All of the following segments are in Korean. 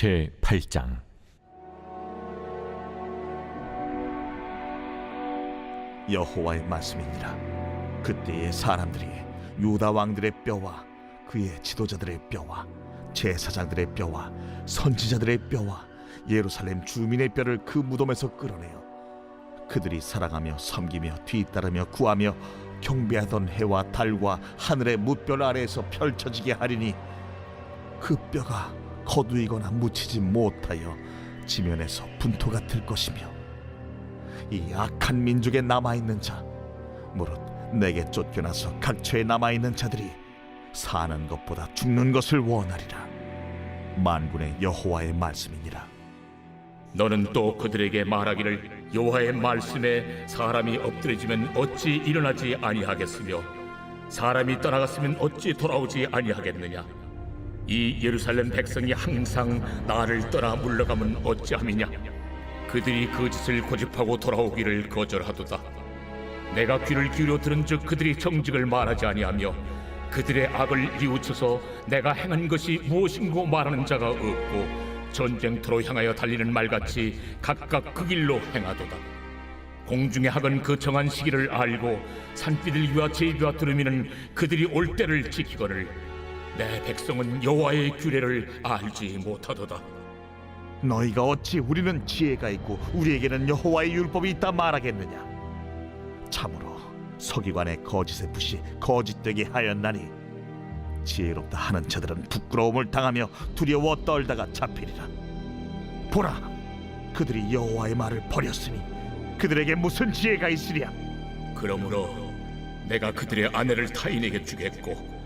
제 8장. 여호와의 말씀이니라. 그때의 사람들이 유다 왕들의 뼈와 그의 지도자들의 뼈와 제사장들의 뼈와 선지자들의 뼈와 예루살렘 주민의 뼈를 그 무덤에서 끌어내어 그들이 사랑하며 섬기며 뒤따르며 구하며 경배하던 해와 달과 하늘의 무별 아래에서 펼쳐지게 하리니 그 뼈가 거두이거나 묻히지 못하여 지면에서 분토가 될 것이며 이 악한 민족에 남아 있는 자, 무릇 내게 쫓겨나서 각처에 남아 있는 자들이 사는 것보다 죽는 것을 원하리라. 만군의 여호와의 말씀이니라. 너는 또 그들에게 말하기를 여호와의 말씀에 사람이 엎드려지면 어찌 일어나지 아니하겠으며 사람이 떠나갔으면 어찌 돌아오지 아니하겠느냐 이 예루살렘 백성이 항상 나를 떠나 물러가면 어찌함이냐 그들이 그 짓을 고집하고 돌아오기를 거절하도다 내가 귀를 기울여 들은즉 그들이 정직을 말하지 아니하며 그들의 악을 뉘우쳐서 내가 행한 것이 무엇인고 말하는 자가 없고 전쟁터로 향하여 달리는 말같이 각각 그 길로 행하도다. 공중의 학은 그 정한 시기를 알고 산비둘기와 제비와 두루미는 그들이 올 때를 지키거늘 내 백성은 여호와의 규례를 알지 못하도다. 너희가 어찌 우리는 지혜가 있고 우리에게는 여호와의 율법이 있다 말하겠느냐? 참으로 서기관의 거짓의 붓이 거짓되게 하였나니 지혜롭다 하는 자들은 부끄러움을 당하며 두려워 떨다가 잡히리라. 보라, 그들이 여호와의 말을 버렸으니 그들에게 무슨 지혜가 있으랴? 그러므로 내가 그들의 아내를 타인에게 주겠고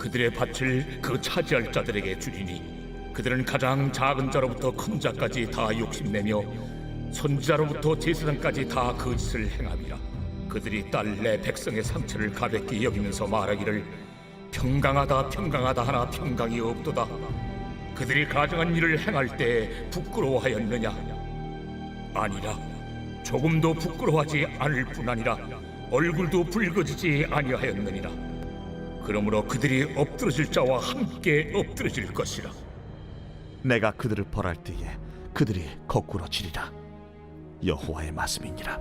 그들의 밭을 그 차지할 자들에게 주리니 그들은 가장 작은 자로부터 큰 자까지 다 욕심내며 선지자로부터 제사장까지 다그 짓을 행함이라. 그들이 딸 내 백성의 상처를 가볍게 여기면서 말하기를 평강하다 평강하다 하나 평강이 없도다. 그들이 가정한 일을 행할 때 부끄러워하였느냐? 아니라 조금도 부끄러워하지 않을 뿐 아니라 얼굴도 붉어지지 아니하였느니라 그러므로 그들이 엎드러질 자와 함께 엎드러질 것이라 내가 그들을 벌할 때에 그들이 거꾸로 지리라. 여호와의 말씀이니라.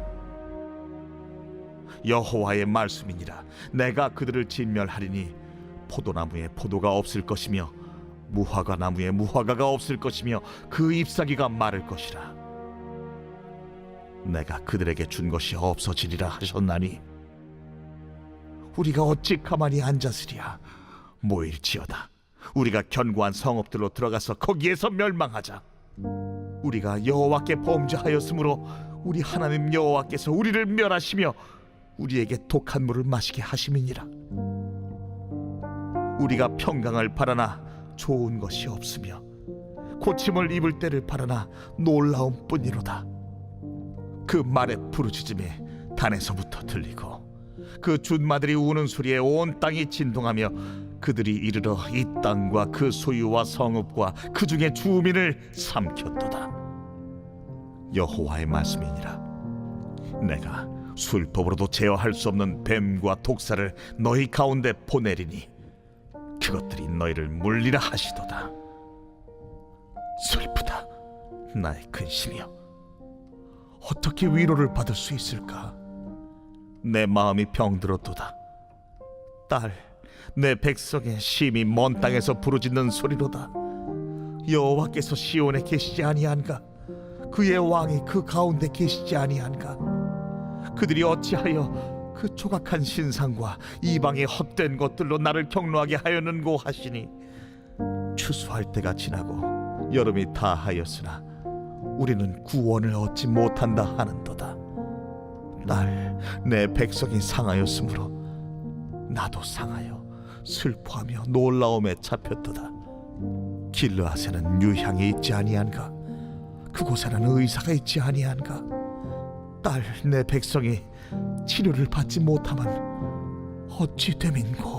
여호와의 말씀이니라. 내가 그들을 진멸하리니 포도나무에 포도가 없을 것이며 무화과 나무에 무화과가 없을 것이며 그 잎사귀가 마를 것이라. 내가 그들에게 준 것이 없어지리라 하셨나니 우리가 어찌 가만히 앉았으랴? 모일지어다. 우리가 견고한 성읍들로 들어가서 거기에서 멸망하자. 우리가 여호와께 범죄하였으므로 우리 하나님 여호와께서 우리를 멸하시며 우리에게 독한 물을 마시게 하심이니라. 우리가 평강을 바라나 좋은 것이 없으며 고침을 입을 때를 바라나 놀라움 뿐이로다. 그 말의 부르짖음에 단에서부터 들리고 그 준마들이 우는 소리에 온 땅이 진동하며 그들이 이르러 이 땅과 그 소유와 성읍과 그 중에 주민을 삼켰도다. 여호와의 말씀이니라. 내가 술법으로도 제어할 수 없는 뱀과 독사를 너희 가운데 보내리니 그것들이 너희를 물리라 하시도다. 슬프다 나의 근심이여. 어떻게 위로를 받을 수 있을까? 내 마음이 병들었도다. 딸, 내 백성의 심히 먼 땅에서 부르짖는 소리로다. 여호와께서 시온에 계시지 아니한가? 그의 왕이 그 가운데 계시지 아니한가? 그들이 어찌하여 그 조각한 신상과 이방의 헛된 것들로 나를 경노하게 하였는고 하시니 추수할 때가 지나고 여름이 다하였으나 우리는 구원을 얻지 못한다 하는도다. 날 내 백성이 상하였으므로 나도 상하여 슬퍼하며 놀라움에 잡혔도다. 길르앗에는 유향이 있지 아니한가? 그곳에는 의사가 있지 아니한가? 딸 내 백성이 치료를 받지 못하면 어찌 됨인고?